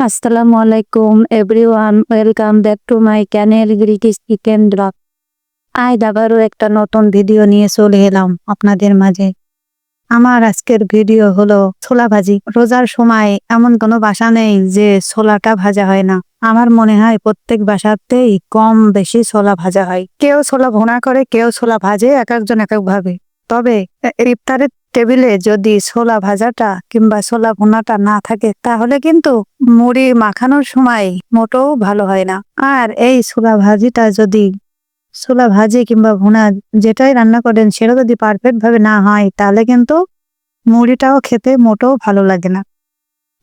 আসসালামু আলাইকুম everyone welcome back to my channel গ্রিটিশ chicken drop আজ আবারও একটা নতুন ভিডিও নিয়ে চলে এলাম আপনাদের মাঝে। আমার আজকের ভিডিও হলো ছোলা ভাজি। রোজার সময় এমন কোনো বাসা নেই যে ছোলাটা ভাজা হয় না। আমার মনে হয় প্রত্যেক বাসাতেই কম বেশি ছোলা ভাজা হয়। কেউ ছোলা ভোনা করে, কেউ ছোলা ভাজে, এক একজন এক এক ভাবে। তবে ইফতারের টেবিলে যদি ছোলা ভাজাটা কিংবা ছোলা ভুনাটা না থাকে, তাহলে কিন্তু মুড়ি মাখানোর সময় মোটেও ভালো হয় না। আর এই ছোলা ভাজিটা যদি ছোলা ভাজি কিংবা ভুনা যেটাই রান্না করেন, সেটা যদি পারফেক্ট ভাবে না হয়, তাহলে কিন্তু মুড়িটাও খেতে মোটেও ভালো লাগে না।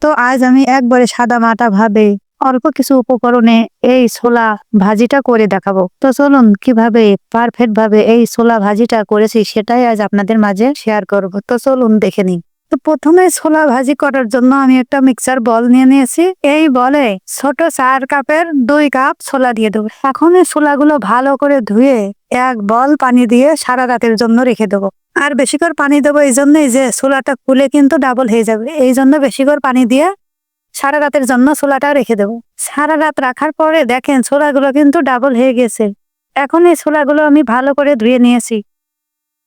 তো আজ আমি একবারে সাদা মাটা ভাবে অল্প কিছু উপকরণে এই ছোলা ভাজিটা করে দেখাবো। তো চলুন, কীভাবে পারফেক্ট ভাবে এই ছোলা ভাজিটা করেছি সেটাই আজ আপনাদের মাঝে শেয়ার করব। তো চলুন, দেখে নিই। তো প্রথমে ছোলা ভাজি করার জন্য আমি একটা মিক্সার বল নিয়ে নিয়েছি। এই বলে ছোট চার কাপের দুই কাপ ছোলা দিয়ে দেবো। এখন এই ছোলাগুলো ভালো করে ধুয়ে এক বল পানি দিয়ে সারা রাতের জন্য রেখে দেবো। আর বেশি করে পানি দেবো এই জন্যই যে ছোলাটা ফুলে কিন্তু ডাবল হয়ে যাবে। এই জন্য বেশি করে পানি দিয়ে সারা রাতের জন্য ছোলাটা রেখে দেবো। সারা রাত রাখার পরে দেখেন ছোলাগুলো কিন্তু ডাবল হয়ে গেছে। এখন এই ছোলাগুলো আমি ভালো করে ধুয়ে নিয়েছি।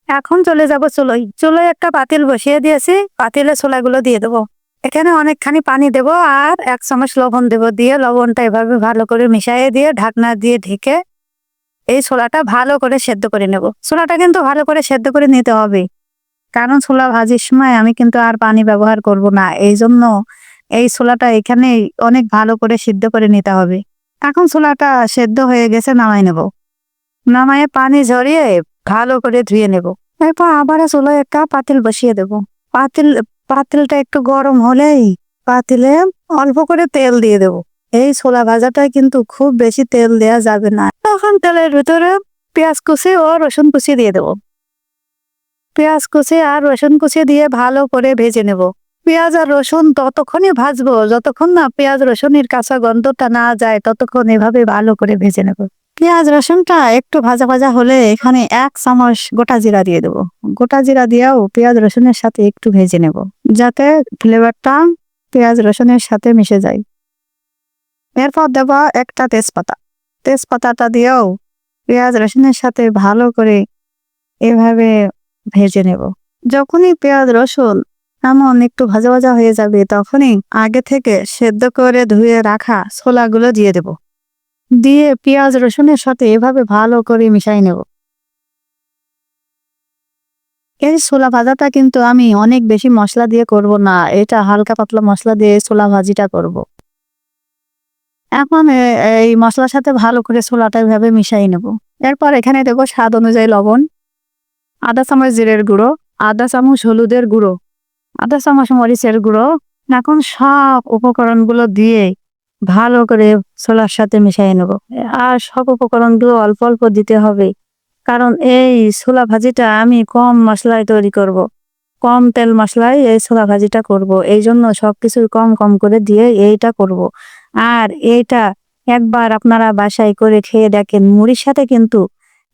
এখন চলে যাব চুলোই চুলোয় একটা পাতিল বসিয়ে দিয়েছি। পাতিলে ছোলাগুলো দিয়ে দেবো। এখানে অনেকখানি পানি দেব আর এক চামচ লবণ দেব দিয়ে লবণটা এভাবে ভালো করে মিশিয়ে দিয়ে ঢাকনা দিয়ে ঢেকে এই ছোলাটা ভালো করে সেদ্ধ করে নেব। ছোলাটা কিন্তু ভালো করে সেদ্ধ করে নিতে হবে। কারণ ছোলা ভাজির সময় আমি কিন্তু আর পানি ব্যবহার করব না। এই জন্য এই ছোলাটা এখানে অনেক ভালো করে সিদ্ধ করে নিতে হবে। এখন ছোলাটা সেদ্ধ হয়ে গেছে, নামাই নেব। নামায়ে পানি ঝরিয়ে ভালো করে ধুয়ে নেব। এরপর আবার চুলোয় একটা পাতিল বসিয়ে দেব। পাতিল, পাতিলটা একটু গরম হলেই পাতিলে অল্প করে তেল দিয়ে দেব। এই ছোলা ভাজাটা কিন্তু খুব বেশি তেল দেয়া যাবে না। তখন তেলের ভিতরে পেঁয়াজ কুচি ও রসুন কুচি দিয়ে দেব। পেঁয়াজ কুচি আর রসুন কুচি দিয়ে ভালো করে ভেজে নেব। পেঁয়াজ আর রসুন ততক্ষণই ভাজবো। যতক্ষণ না পেঁয়াজ রসুনের কাঁচা গন্ধটা না যায়, ততক্ষণ এভাবে ভালো করে ভেজে নেব। পেঁয়াজ রসুনটা একটু ভাজা ভাজা হলে এখানে এক চামচ গোটা জিরা দিয়ে দেবো। গোটা জিরা দিয়েও পেঁয়াজ রসুনের সাথে একটু ভেজে নেব, যাতে ফ্লেভারটা পেঁয়াজ রসুনের সাথে মিশে যায়। এরপর দেবো একটা তেজপাতা। তেজপাতাটা দিয়েও পেঁয়াজ রসুনের সাথে ভালো করে এভাবে ভেজে নেব। যখনই পেঁয়াজ রসুন এমন একটু ভাজা ভাজা হয়ে যাবে, তখনই আগে থেকে সেদ্ধ করে ধুয়ে রাখা ছোলাগুলো দিয়ে দেব। দিয়ে পেঁয়াজ, রসুনের সাথে এভাবে ভালো করে মিশাই নেব। এই ছোলা ভাজাটা কিন্তু আমি অনেক বেশি মশলা দিয়ে করব না, এটা হালকা পাতলা মশলা দিয়ে ছোলা ভাজিটা করব। এখন এই মশলার সাথে ভালো করে ছোলাটা এভাবে মিশাই নেব। এরপর এখানে দেবো স্বাদ অনুযায়ী লবণ আধা চামচ জিরের গুঁড়ো আধা চামচ হলুদের গুঁড়ো আধা চামচ মরিচের গুঁড়ো, এখন সব উপকরণগুলো দিয়ে ভালো করে ছোলার সাথে মিশিয়ে নেব আর সব উপকরণগুলো অল্প অল্প দিতে হবে, কারণ এই ছোলা ভাজিটা আমি কম মশলায় তৈরি করব। কম তেল মশলায় এই ছোলা ভাজিটা করব। এই জন্য সবকিছু কম কম করে দিয়ে এইটা করব। আর এইটা একবার আপনারা বাসায় করে খেয়ে দেখেন, মুড়ির সাথে কিন্তু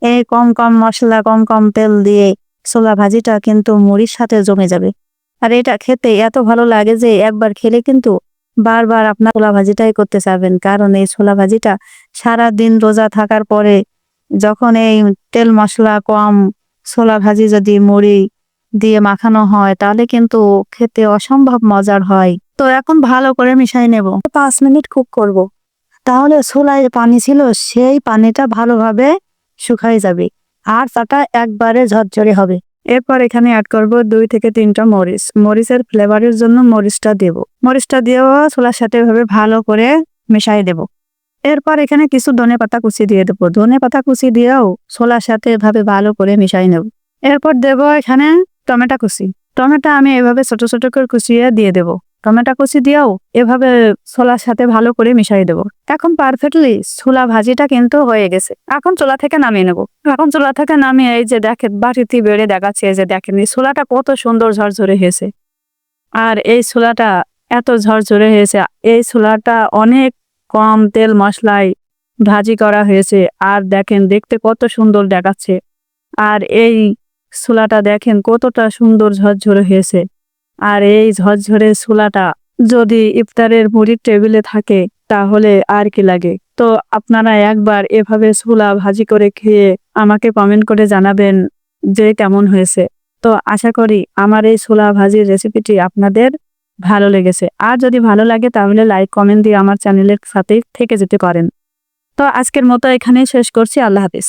এই কম কম মশলা, কম কম তেল দিয়ে ছোলা ভাজিটা কিন্তু মুড়ির সাথে জমে যাবে আর এটা খেতে এত ভালো লাগে যে একবার খেলে কিন্তু বারবার আপনার ছোলা ভাজিটাই করতে চাবেন। কারণ এই ছোলা ভাজিটা সারা দিন রোজা থাকার পরে যখন এই তেল মশলা কম, ছোলা ভাজি যদি মুড়ি দিয়ে মাখানো হয়, তাহলে কিন্তু খেতে অসম্ভব মজার হয়। তো এখন ভালো করে মিশাই নেব। পাঁচ মিনিট কুক করব। তাহলে ছোলায় পানি ছিল, সেই পানিটা ভালোভাবে শুকাই যাবে। আর চাটা একবারে ঝরঝরে হবে। এরপর এখানে অ্যাড করব দুই থেকে তিনটা মরিচ। মরিচের ফ্লেভারের জন্য মরিচটা দেব। মরিচটা দিয়েও ছোলার সাথে এভাবে ভালো করে মিশাই দেব। এরপর এখানে কিছু ধনে পাতা কুচি দিয়ে দেবো। ধনে পাতা কুচি দিয়েও ছোলার সাথে এভাবে ভালো করে মিশাই নেব। এরপর দেব এখানে টমেটো কুচি। টমেটো আমি এভাবে ছোট ছোট করে কুচিয়ে দিয়ে দেব। টমেটো কুচি দিয়েও এভাবে ছোলার সাথে ভালো করে মিশাই দেবো। এখন পারফেক্টলি ছোলা ভাজিটা কিন্তু হয়ে গেছে। এখন চোলা থেকে নামিয়ে নেব। এখন চোলা থেকে নামিয়ে এই যে দেখেন, বাটিতে বেড়ে দেখাচ্ছে এই যে দেখেন ছোলাটা কত সুন্দর ঝরঝরে হয়েছে। আর এই ছোলাটা এত ঝরঝরে হয়েছে, এই ছোলাটা অনেক কম তেল মশলায় ভাজি করা হয়েছে। আর দেখেন, দেখতে কত সুন্দর দেখাচ্ছে। আর এই ছোলাটা দেখেন, কতটা সুন্দর ঝরঝরে হয়েছে। আর এই ঝরঝরে ছোলাটা যদি ইফতারের মুড়ির টেবিলে থাকে, তাহলে আর কি লাগে? তো আপনারা একবার এভাবে ছোলা ভাজি করে খেয়ে আমাকে কমেন্ট করে জানাবেন যে কেমন হয়েছে। তো আশা করি আমার এই ছোলা ভাজির রেসিপিটি আপনাদের ভালো লেগেছে। আর যদি ভালো লাগে, তাহলে লাইক কমেন্ট দিয়ে আমার চ্যানেলের সাথে থেকে যেতে পারেন। তো আজকের মতো এখানেই শেষ করছি। আল্লাহ হাফিজ।